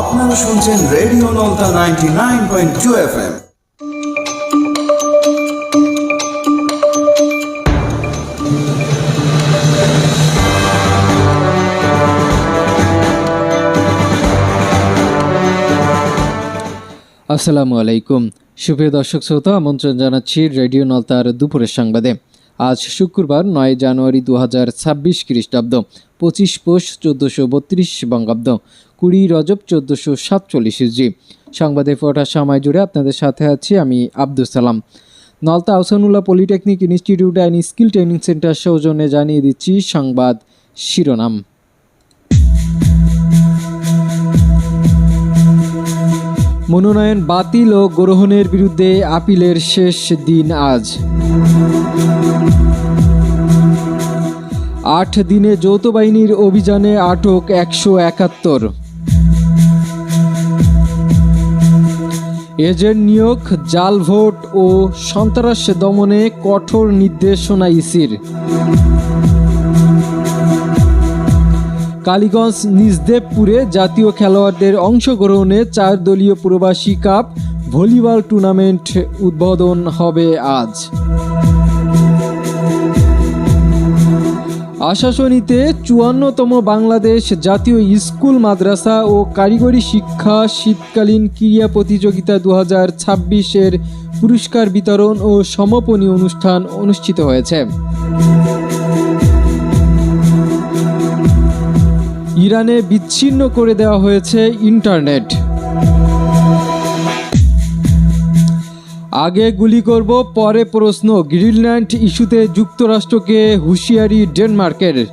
আপনারা শুনছেন radio Nalta ninety nine point two F M আসসালামু আলাইকুম। সুপ্রিয় দর্শক শ্রোতা, আমন্ত্রণ জানাচ্ছি রেডিও নলতার দুপুরের সংবাদে। আজ শুক্রবার, নয় জানুয়ারি দু হাজার ছাব্বিশ খ্রিস্টাব্দ, পঁচিশ পোষ চোদ্দোশো বত্রিশ বঙ্গাব্দ। কুড়ি রজব চোদ্দোশো সাতচল্লিশ ইসজি। সংবাদে ফোটা সময় জুড়ে আপনাদের সাথে আছি আমি Abdul Salam. Nalta Ahsanullah polytechnic institute and skill training centre সৌজন্যে জানিয়ে দিচ্ছি সংবাদ শিরোনাম। মনোনয়ন বাতিল ও গ্রহণের বিরুদ্ধে আপিলের শেষ দিন আজ। আট দিনে যৌথ বাহিনীর অভিযানে আটক একশো একাত্তর। এজেন্ট নিয়োগ, জাল ভোট ও সন্ত্রাস দমনে কঠোর নির্দেশনা ইসির। কালীগঞ্জ নিজদেবপুরে জাতীয় খেলোয়াড়দের অংশগ্রহণে চার দলীয় প্রবাসী কাপ ভলিবল টুর্নামেন্ট উদ্বোধন হবে আজ। আশাসনীতে চুয়ান্নতম বাংলাদেশ জাতীয় স্কুল, মাদ্রাসা ও কারিগরি শিক্ষা শীতকালীন ক্রীড়া প্রতিযোগিতা দু হাজার ছাব্বিশের পুরস্কার বিতরণ ও সমাপনী অনুষ্ঠান অনুষ্ঠিত হয়েছে। ইরানে বিচ্ছিন্ন করে দেওয়া হয়েছে ইন্টারনেট। আগে গুলি করব, পরে প্রশ্ন। গ্রিনল্যান্ড ইস্যুতে যুক্তরাষ্ট্রকে হুঁশিয়ারি ডেনমার্কের।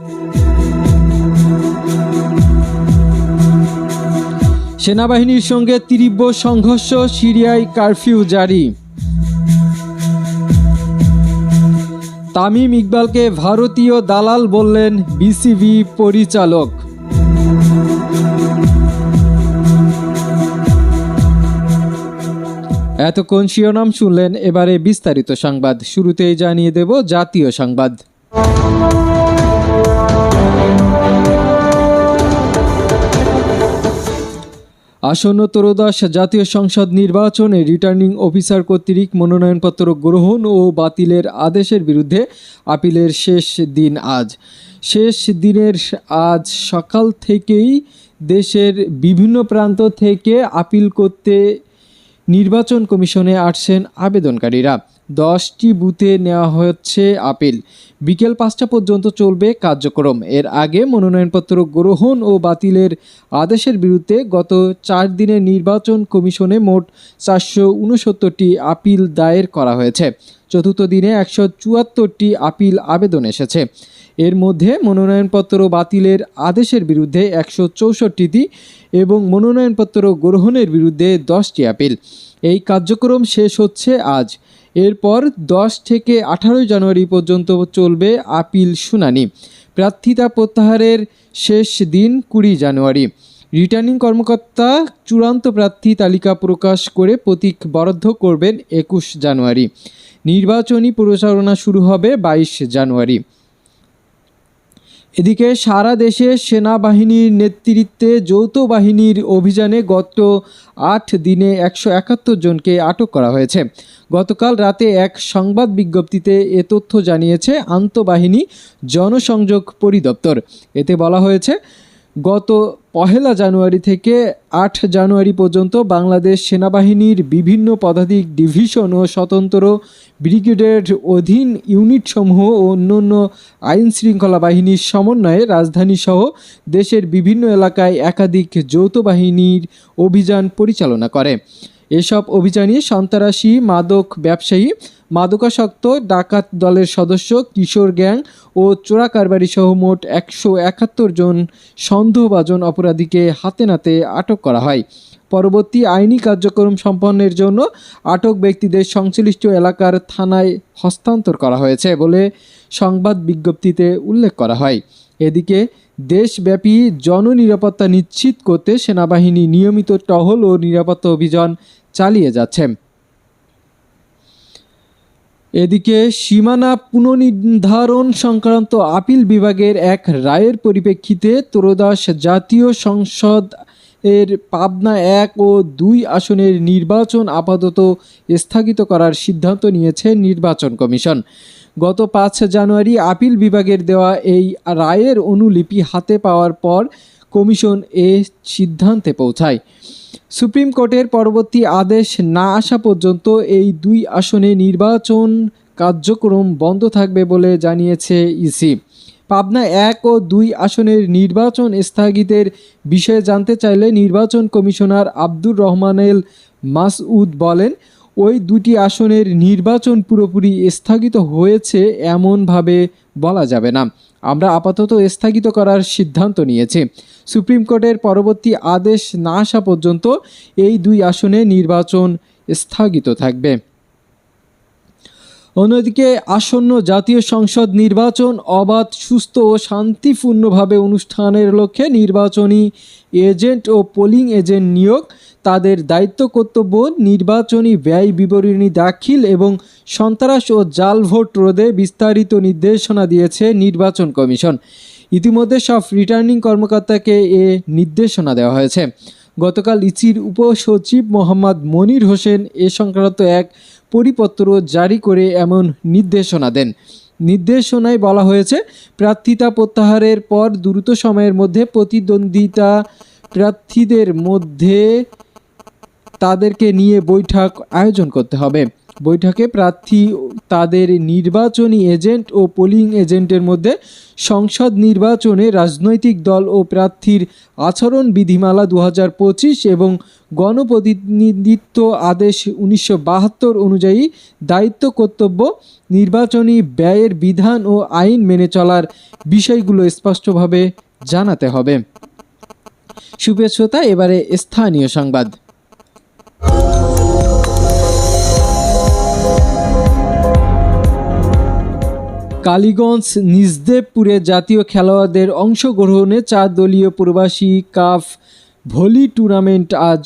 সেনাবাহিনীর সঙ্গে তীব্র সংঘর্ষ, সিরিয়ায় কারফিউ জারি। তামিম ইকবালকে ভারতীয় দালাল বললেন বিসিবি পরিচালক। এতক্ষণ শিরোনাম শুনলেন এবারে বিস্তারিত সংবাদ। শুরুতেই জানিয়ে দেব জাতীয় সংবাদ। আসন্ন ত্রয়োদশ জাতীয় সংসদ নির্বাচনে রিটার্নিং অফিসার কর্তৃক মনোনয়নপত্র গ্রহণ ও বাতিলের আদেশের বিরুদ্ধে আপিলের শেষ দিন আজ। শেষ দিনের আজ সকাল থেকেই দেশের বিভিন্ন প্রান্ত থেকে আপিল করতে নির্বাচন কমিশনে আসছেন আবেদনকারীরা। দশটি বুথে নেওয়া হচ্ছে আপিল। বিকেল পাঁচটা পর্যন্ত চলবে কার্যক্রম। এর আগে মনোনয়নপত্র গ্রহণ ও বাতিলের আদেশের বিরুদ্ধে গত চার দিনের নির্বাচন কমিশনে মোট চারশো উনসত্তরটি আপিল দায়ের করা হয়েছে। চতুর্থ দিনে একশো চুয়াত্তরটি আপিল আবেদন এসেছে। এর মধ্যে মনোনয়নপত্র বাতিলের আদেশের বিরুদ্ধে একশো চৌষট্টিটি এবং মনোনয়নপত্র গ্রহণের বিরুদ্ধে দশটি আপিল। এই কার্যক্রম শেষ হচ্ছে আজ। এরপর দশ থেকে আঠারোই জানুয়ারি পর্যন্ত চলবে আপিল শুনানি। প্রার্থিতা প্রত্যাহারের শেষ দিন কুড়ি জানুয়ারি। রিটার্নিং কর্মকর্তা চূড়ান্ত প্রার্থী তালিকা প্রকাশ করে প্রতীক বরাদ্দ করবেন একুশ জানুয়ারি। নির্বাচনী প্রচারণা শুরু হবে বাইশ জানুয়ারি। এদিকে সারা দেশে সেনাবাহিনীর নেতৃত্বে যৌথ বাহিনীর অভিযানে গত আট দিনে একশো একাত্তর জনকে আটক করা হয়েছে। গতকাল রাতে এক সংবাদ বিজ্ঞপ্তিতে এ তথ্য জানিয়েছে আন্তঃবাহিনী জনসংযোগ পরিদপ্তর। এতে বলা হয়েছে গত পহেলা জানুয়ারি থেকে আট জানুয়ারি পর্যন্ত বাংলাদেশ সেনাবাহিনীর বিভিন্ন পদাতিক ডিভিশন ও স্বতন্ত্র ব্রিগেডের অধীন ইউনিটসমূহ ও অন্যান্য আইন শৃঙ্খলা বাহিনীর সমন্বয়ে রাজধানীসহ দেশের বিভিন্ন এলাকায় একাধিক যৌথ বাহিনীর অভিযান পরিচালনা করে। এসব অভিযানে সন্ত্রাসী, মাদক ব্যবসায়ী মাদকাসক্ত, ডাকাত দলের সদস্য, কিশোর গ্যাং ও চোরা কারবারি সহ মোট একশো একাত্তর জন সন্দেহভাজন অপরাধীকে হাতে নাতে আটক করা হয়। পরবর্তী আইনি কার্যক্রম সম্পন্নের জন্য আটক ব্যক্তিদের সংশ্লিষ্ট এলাকার থানায় হস্তান্তর করা হয়েছে বলে সংবাদ বিজ্ঞপ্তিতে উল্লেখ করা হয়। এদিকে দেশব্যাপী জননিরাপত্তা নিশ্চিত করতে সেনাবাহিনী নিয়মিত টহল ও নিরাপত্তা অভিযান চালিয়ে যাচ্ছে। এদিকে সীমানা পুনর্নির্ধারণ সংক্রান্ত আপিল বিভাগের এক রায়ের পরিপ্রেক্ষিতে ত্রয়োদশ জাতীয় সংসদ এর পাবনা এক ও দুই আসনের নির্বাচন আপাতত স্থগিত করার সিদ্ধান্ত নিয়েছে নির্বাচন কমিশন। গত পাঁচ জানুয়ারি আপিল বিভাগের দেওয়া এই রায়ের অনুলিপি হাতে পাওয়ার পর কমিশন এ সিদ্ধান্তে পৌঁছায়। সুপ্রিম কোর্টের পরবর্তী আদেশ না আসা পর্যন্ত এই দুই আসনে নির্বাচন কার্যক্রম বন্ধ থাকবে বলে জানিয়েছে ইসি। পাবনা এক ও দুই আসনের নির্বাচন স্থগিতের বিষয়ে জানতে চাইলে নির্বাচন কমিশনার আব্দুর রহমানেল মাসউদ বলেন, ওই দুটি আসনের নির্বাচন পুরোপুরি স্থগিত হয়েছে এমনভাবে বলা যাবে না। আমরা আপাতত স্থগিত করার সিদ্ধান্ত নিয়েছি। সুপ্রিম কোর্টের পরবর্তী আদেশ না আসা পর্যন্ত এই দুই আসনে নির্বাচন স্থগিত থাকবে। অন্যদিকে আসন্ন জাতীয় সংসদ নির্বাচন অবাধ, সুস্থ ও শান্তিপূর্ণভাবে অনুষ্ঠানের লক্ষ্যে নির্বাচনী এজেন্ট ও পোলিং এজেন্ট নিয়োগ, তাদের দায়িত্ব, কর্তব্য, নির্বাচনী ব্যয় বিবরণী দাখিল এবং সন্ত্রাস ও জাল ভোট রোধে বিস্তারিত নির্দেশনা দিয়েছে নির্বাচন কমিশন। ইতিমধ্যে সব রিটার্নিং কর্মকর্তাকে এ নির্দেশনা দেওয়া হয়েছে। গতকাল ইসির উপসচিব মোহাম্মদ মনির হোসেন এ সংক্রান্ত এক পরিপত্র জারি করে এমন নির্দেশনা দেন। নির্দেশনায় বলা হয়েছে, প্রার্থিতা প্রত্যাহারের পর দ্রুত সময়ের মধ্যে প্রতিদ্বন্দ্বিতা প্রার্থীদের মধ্যে তাদেরকে নিয়ে বৈঠক আয়োজন করতে হবে। বৈঠকে প্রার্থী তাদের নির্বাচনী এজেন্ট ও পোলিং এজেন্টের মধ্যে সংসদ নির্বাচনে রাজনৈতিক দল ও প্রার্থীর আচরণ বিধিমালা দু হাজার পঁচিশ এবং গণপ্রতিনিধিত্ব আদেশ উনিশশো বাহাত্তর অনুযায়ী দায়িত্ব কর্তব্য নির্বাচনী ব্যয়ের বিধান ও আইন মেনে চলার বিষয়গুলো স্পষ্টভাবে জানাতে হবে। শুভেচ্ছতা, এবারে স্থানীয় সংবাদ। কালীগঞ্জ নিজদেবপুরে জাতীয় খেলোয়াড়দের অংশগ্রহণে চার দলীয় প্রবাসী কাফ ভলি টুর্নামেন্ট আজ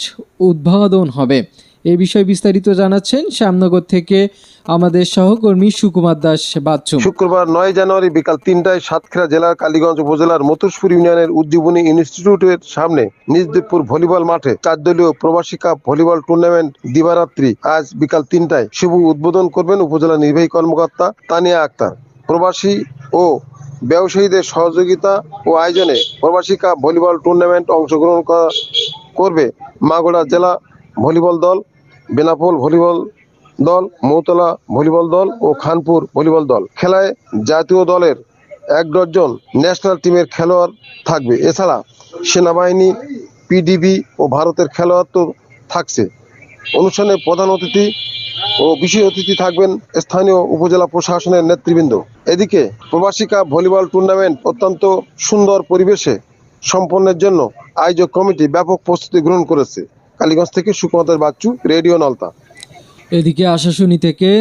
উদ্বোধন হবে। এ বিষয়ে বিস্তারিত জানাচ্ছেন শ্যামনগর থেকে আমাদের সহকর্মী সুকুমার দাস বাচ্চুম শুক্রবার নয় জানুয়ারি বিকাল তিনটায় সাতক্ষীরা জেলার কালীগঞ্জ উপজেলার মতুসপুর ইউনিয়নের উদ্দীপনী ইনস্টিটিউটের সামনে নিজদেবপুর ভলিবল মাঠে চার দলীয় প্রবাসী কাপ ভলিবল টুর্নামেন্ট দিবারাত্রি আজ বিকাল তিনটায় শুভ উদ্বোধন করবেন উপজেলা নির্বাহী কর্মকর্তা তানিয়া আক্তার। প্রবাসী ও ব্যবসায়ীদের সহযোগিতা ও আয়োজনে প্রবাসী কাপ ভলিবল টুর্নামেন্ট অংশগ্রহণ করা- করবে মাগুরা জেলা ভলিবল দল, বেনাপোল ভলিবল দল, মৌতলা ভলিবল দল ও খানপুর ভলিবল দল। খেলায় জাতীয় দলের এক ডজন ন্যাশনাল টিমের খেলোয়াড় থাকবে। এছাড়া সেনাবাহিনী, পিডিবি ও ভারতের খেলোয়াড় তো থাকছে। অনুষ্ঠানে প্রধান অতিথি ও বিশেষ অতিথি থাকবেন স্থানীয় উপজেলা প্রশাসনের নেতৃবৃন্দ। এদিকে প্রবাসী কাপ ভলিবল টুর্নামেন্ট অত্যন্ত সুন্দর পরিবেশে সম্পন্নের জন্য আয়োজক কমিটি ব্যাপক প্রস্তুতি গ্রহণ করেছে। কালীগঞ্জ থেকে সুকুমার বাচ্চু, রেডিও নলতা। এদিকে আশাশুনি থেকে,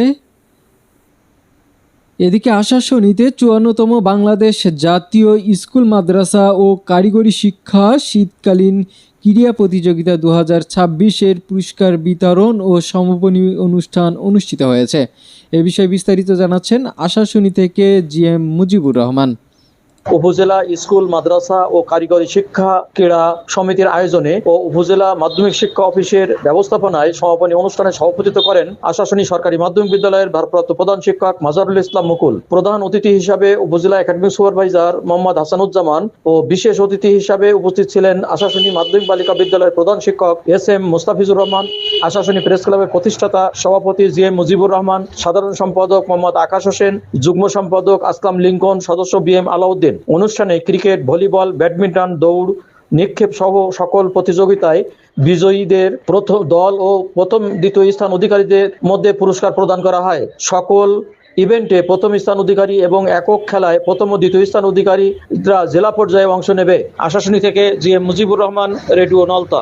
এদিকে আশাশুনিতে চুয়ান্নতম বাংলাদেশ জাতীয় স্কুল, মাদ্রাসা ও কারিগরি শিক্ষা শীতকালীন ক্রীড়া প্রতিযোগিতা দু হাজার ছাব্বিশের পুরস্কার বিতরণ ও সমাপনী অনুষ্ঠান অনুষ্ঠিত হয়েছে। এ বিষয়ে বিস্তারিত জানাচ্ছেন আশাশুনি থেকে জি এম মুজিবুর রহমান। উপজেলা স্কুল, মাদ্রাসা ও কারিগরি শিক্ষা ক্রীড়া সমিতির আয়োজনে ও উপজেলা মাধ্যমিক শিক্ষা অফিসের ব্যবস্থাপনায় সমাপনী অনুষ্ঠানে সভাপতিত্ব করেন আশাসনী সরকারি মাধ্যমিক বিদ্যালয়ের ভারপ্রাপ্ত প্রধান শিক্ষক মাজারুল ইসলাম মুকুল। প্রধান অতিথি হিসাবে উপজেলা একাডেমিক সুপারভাইজার মোহাম্মদ হাসানুজ্জামান ও বিশেষ অতিথি হিসাবে উপস্থিত ছিলেন আশাসনী মাধ্যমিক বালিকা বিদ্যালয়ের প্রধান শিক্ষক S M Mustafizur Rahman, Ashashuni press ক্লাবের প্রতিষ্ঠাতা সভাপতি জি এম মুজিবুর রহমান, সাধারণ সম্পাদক মোহাম্মদ আকাশ হোসেন, যুগ্ম সম্পাদক আসলাম লিঙ্কন, সদস্য বি এম আলাউদ্দিন। অনুষ্ঠানে ক্রিকেট, ভলিবল, ব্যাডমিন্টন, দৌড়, নিক্ষেপ সহ সকল প্রতিযোগিতায় বিজয়ীদের প্রথম দল ও প্রথম, দ্বিতীয় স্থান অধিকারীদের মধ্যে পুরস্কার প্রদান করা হয়। সকল ইভেন্টে প্রথম স্থান অধিকারী এবং একক খেলায় প্রথম ও দ্বিতীয় স্থান অধিকারীরা জেলা পর্যায়ে অংশ নেবে। আশাশুনি থেকে G M Mujibur Rahman, radio Nalta.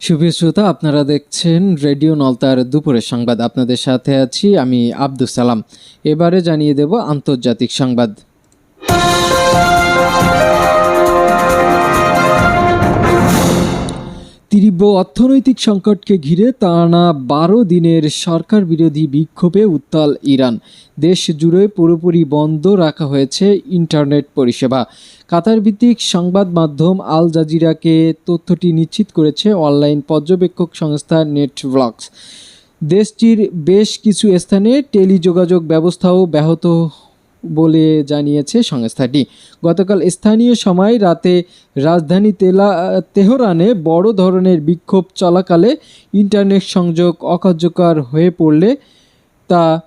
সুপ্রিয় শ্রোতা, আপনারা দেখছেন রেডিও নলতার দুপুরের সংবাদ। আপনাদের সাথে আছি আমি আব্দুল সালাম। এবারে জানিয়ে দেব আন্তর্জাতিক সংবাদ। তীব্র অর্থনৈতিক সংকটকে ঘিরে টানা বারো দিনের সরকার বিরোধী বিক্ষোভে উত্তাল ইরান। দেশ জুড়ে পুরোপুরি বন্ধ রাখা হয়েছে ইন্টারনেট পরিষেবা। কাতার ভিত্তিক সংবাদ মাধ্যম আল জাজিরাকে তথ্যটি নিশ্চিত করেছে অনলাইন পর্যবেক্ষক সংস্থা নেটভ্লগস দেশটির বেশ কিছু স্থানে টেলিযোগাযোগ ব্যবস্থাও ব্যাহত বলে জানিয়েছে সংস্থাটি। গতকাল স্থানীয় সময় রাতে রাজধানী তেলা, তেহরানে বড় ধরনের বিক্ষোভ চলাকালে ইন্টারনেট সংযোগ অকার্যকর হয়ে পড়লে তা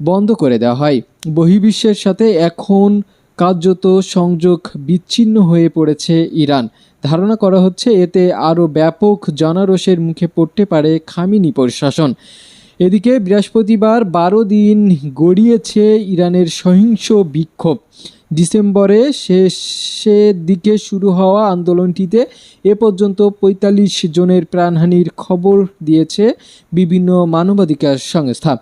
বন্ধ করে দেওয়া হয়। বহির্বিশ্বের সাথে এখন কার্যত সংযোগ বিচ্ছিন্ন হয়ে পড়েছে ইরান। ধারণা করা হচ্ছে, এতে আরও ব্যাপক জনারোষের মুখে পড়তে পারে খামিনি প্রশাসন। এদিকে বৃহস্পতিবার বারো দিন গড়িয়েছে ইরানের সহিংস বিক্ষোভ। ডিসেম্বরে শেষের দিকে শুরু হওয়া আন্দোলনটিতে এ পর্যন্ত পঁয়তাল্লিশ জনের প্রাণহানির খবর দিয়েছে বিভিন্ন মানবাধিকার সংস্থা।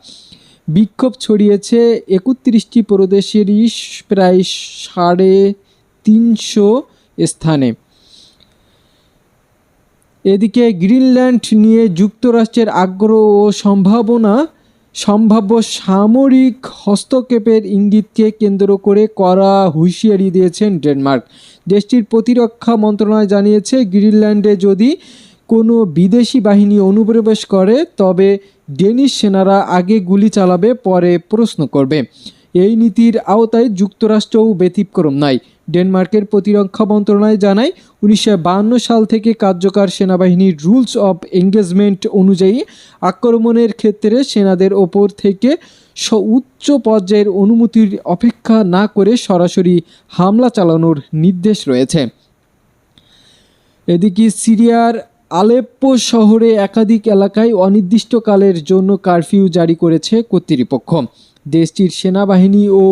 বিক্ষোভ ছড়িয়েছে একত্রিশটি প্রদেশেরই প্রায় সাড়ে তিনশো স্থানে। এদিকে গ্রিনল্যান্ড নিয়ে যুক্তরাষ্ট্রের আগ্রহ ও সম্ভাবনা, সম্ভাব্য সামরিক হস্তক্ষেপের ইঙ্গিতকে কেন্দ্র করে করা হুঁশিয়ারি দিয়েছেন ডেনমার্ক। দেশটির প্রতিরক্ষা মন্ত্রণালয় জানিয়েছে, গ্রিনল্যান্ডে যদি কোনো বিদেশি বাহিনী অনুপ্রবেশ করে, তবে ডেনিশ সেনারা আগে গুলি চালাবে, পরে প্রশ্ন করবে। এই নীতির আওতায় যুক্তরাষ্ট্রও ব্যতিক্রম নয়। ডেনমার্কের প্রতিরক্ষা মন্ত্রণালয় জানায়, উনিশশো সাল থেকে কার্যকর সেনাবাহিনীর রুলস অব এঙ্গেজমেন্ট অনুযায়ী আক্রমণের ক্ষেত্রে সেনাদের ওপর থেকে উচ্চ পর্যায়ের অনুমতির অপেক্ষা না করে সরাসরি হামলা চালানোর নির্দেশ রয়েছে। এদিকে সিরিয়ার আলেপ্পো শহরে একাধিক এলাকায় অনির্দিষ্টকালের জন্য কারফিউ জারি করেছে কর্তৃপক্ষ। দেশটির সেনাবাহিনী ও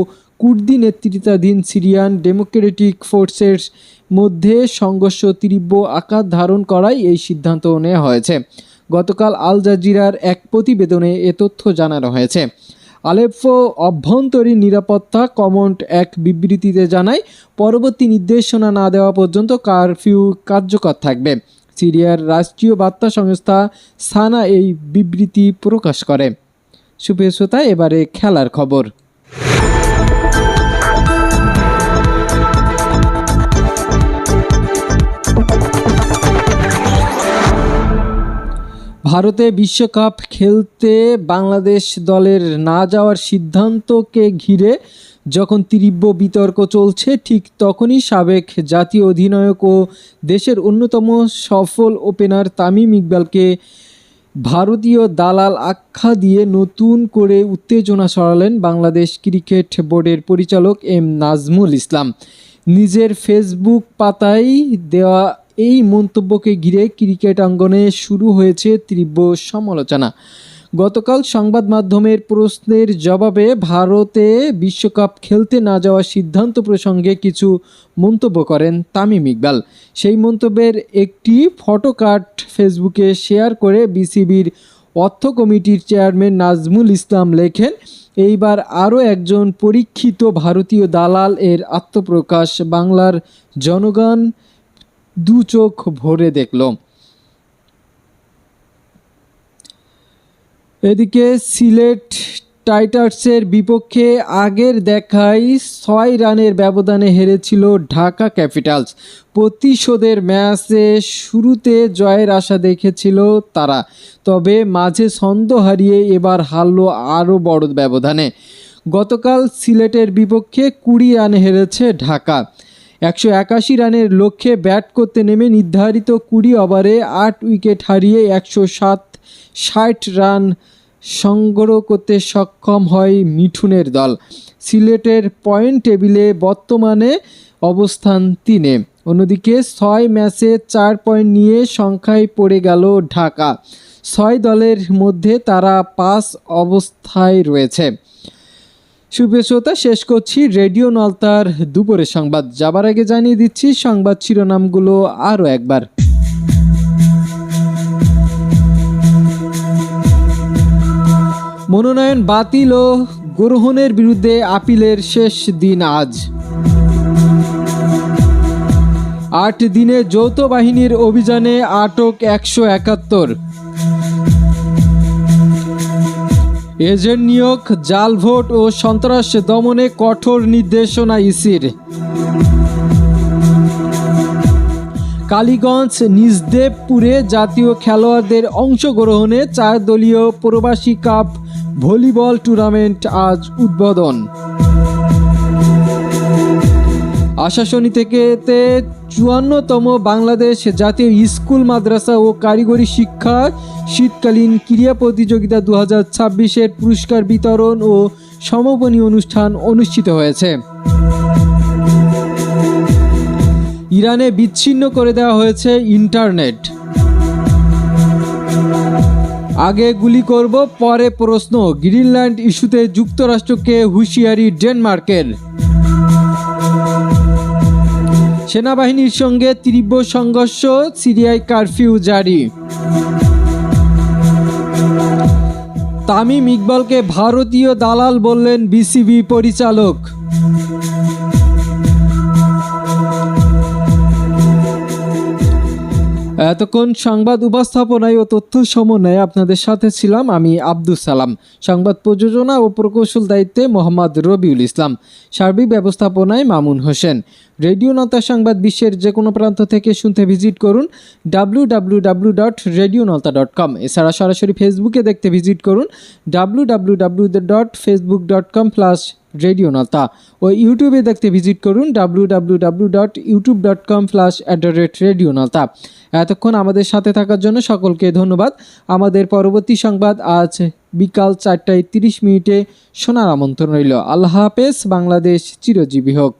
কুর্দি নেতৃত্বাধীন সিরিয়ান ডেমোক্রেটিক ফোর্সের মধ্যে সংঘর্ষ তীব্র আকার ধারণ করাই এই সিদ্ধান্ত নেওয়া হয়েছে। গতকাল আল জাজিরার এক প্রতিবেদনে এ তথ্য জানানো হয়েছে। আলেপ্পো অভ্যন্তরীণ নিরাপত্তা কমন্ড এক বিবৃতিতে জানায়, পরবর্তী নির্দেশনা না দেওয়া পর্যন্ত কারফিউ কার্যকর থাকবে। সিরিয়ার রাষ্ট্রীয় বার্তা সংস্থা সানা এই বিবৃতি প্রকাশ করে। সুপ্রিয় এবারে খেলার খবর। ভারতে বিশ্বকাপ খেলতে বাংলাদেশ দলের না যাওয়ার সিদ্ধান্তকে ঘিরে যখন তীব্র বিতর্ক চলছে, ঠিক তখনই সাবেক জাতীয় অধিনায়ক ও দেশের অন্যতম সফল ওপেনার তামিম ইকবালকে ভারতীয় দালাল আখ্যা দিয়ে নতুন করে উত্তেজনা ছড়ালেন বাংলাদেশ ক্রিকেট বোর্ডের পরিচালক এম নাজমুল ইসলাম। নিজের ফেসবুক পাতায় দেওয়া এই মন্তব্যকে ঘিরে ক্রিকেট অঙ্গনে শুরু হয়েছে তীব্র সমালোচনা। গতকাল সংবাদ মাধ্যমের প্রশ্নের জবাবে ভারতে বিশ্বকাপ খেলতে না যাওয়ার সিদ্ধান্ত প্রসঙ্গে কিছু মন্তব্য করেন তামিম ইকবাল। সেই মন্তব্যের একটি ফটোকার্ড ফেসবুকে শেয়ার করে বিসিবির অর্থ কমিটির চেয়ারম্যান নাজমুল ইসলাম লেখেন, এইবার আরও একজন পরীক্ষিত ভারতীয় দালাল এর আত্মপ্রকাশ বাংলার জনগণ দু চোখ ভরে দেখল। এদিকে সিলেট টাইটার্সের বিপক্ষে আগের দেখাই ছয় রানের ব্যবধানে হেরেছিল ঢাকা ক্যাপিটালস। প্রতিশোধের ম্যাচে শুরুতে জয়ের আশা দেখেছিল তারা, তবে মাঝে ছন্দ হারিয়ে এবার হারল আরও বড় ব্যবধানে। গতকাল সিলেটের বিপক্ষে কুড়ি রানে হেরেছে ঢাকা। একশো একাশি রানের লক্ষ্যে ব্যাট করতে নেমে নির্ধারিত কুড়ি ওভারে আট উইকেট হারিয়ে একশো সাত, ষাট রান সংগ্রহ করতে সক্ষম হয় মিঠুনের দল। সিলেটের পয়েন্ট টেবিলে বর্তমানে অবস্থান তিনে। অন্যদিকে ছয় ম্যাচে চার পয়েন্ট নিয়ে সংখ্যায় পড়ে গেল ঢাকা। ছয় দলের মধ্যে তারা পাঁচ অবস্থায় রয়েছে। সুপ্রিয় শ্রোতা, শেষ করছি রেডিও নলতার দুপুরের সংবাদ। যাবার আগে জানিয়ে দিচ্ছি, সংবাদ শিরোনামগুলো আরও একবার। মনোনয়ন বাতিল ও গ্রহণের বিরুদ্ধে আপিলের শেষ দিন আজ। আট দিনে যৌথ বাহিনীর অভিযানে আটক একশো একাত্তর। এজেন্ট নিয়োগ, জাল ভোট ও সন্ত্রাস দমনে কঠোর নির্দেশনা ইসির। কালীগঞ্জ নিজদেবপুরে জাতীয় খেলোয়াড়দের অংশগ্রহণে চার দলীয় প্রবাসী কাপ ভলিবল টুর্নামেন্ট আজ উদ্বোধন। আশাশনী থেকে তে চুয়ান্নতম বাংলাদেশ জাতীয় স্কুল, মাদ্রাসা ও কারিগরি শিক্ষা শীতকালীন ক্রীড়া প্রতিযোগিতা দু হাজার ছাব্বিশের পুরস্কার বিতরণ ও সমাপনী অনুষ্ঠান অনুষ্ঠিত হয়েছে। ইরানে বিচ্ছিন্ন করে দেওয়া হয়েছে ইন্টারনেট। আগে গুলি করব, পরে প্রশ্ন, গ্রিনল্যান্ড ইস্যুতে যুক্তরাষ্ট্রকে হুঁশিয়ারি ডেনমার্কের। সেনাবাহিনীর সঙ্গে তীব্র সংঘর্ষ সিরিয়ায় কারফিউ জারি। তামিম ইকবালকে ভারতীয় দালাল বললেন বিসিবি পরিচালক। এতক্ষণ সংবাদ উপস্থাপনায় ও তথ্য সমন্বয়ে আপনাদের সাথে ছিলাম আমি আব্দুল সালাম। সংবাদ প্রযোজনা ও প্রকৌশল দায়িত্বে মোহাম্মদ রবিউল ইসলাম। সার্বিক ব্যবস্থাপনায় মামুন হোসেন। রেডিও নতা সংবাদ বিশ্বের যে কোনো প্রান্ত থেকে শুনতে ভিজিট করুন W W W dot radio Nalta dot com. এছাড়া সরাসরি ফেসবুকে দেখতে ভিজিট করুন W W W dot Facebook dot com plus radio Nalta ও ইউটিউবে দেখতে ভিজিট করুন W W W dot YouTube dot com plus at the rate radio Nalta এতক্ষণ আমাদের সাথে থাকার জন্য সকলকে ধন্যবাদ। আমাদের পরবর্তী সংবাদ আজ বিকাল চারটায় তিরিশ মিনিটে শোনার আমন্ত্রণ রইল। আল্লাহ হাফেজ, বাংলাদেশ চিরজীবী হোক।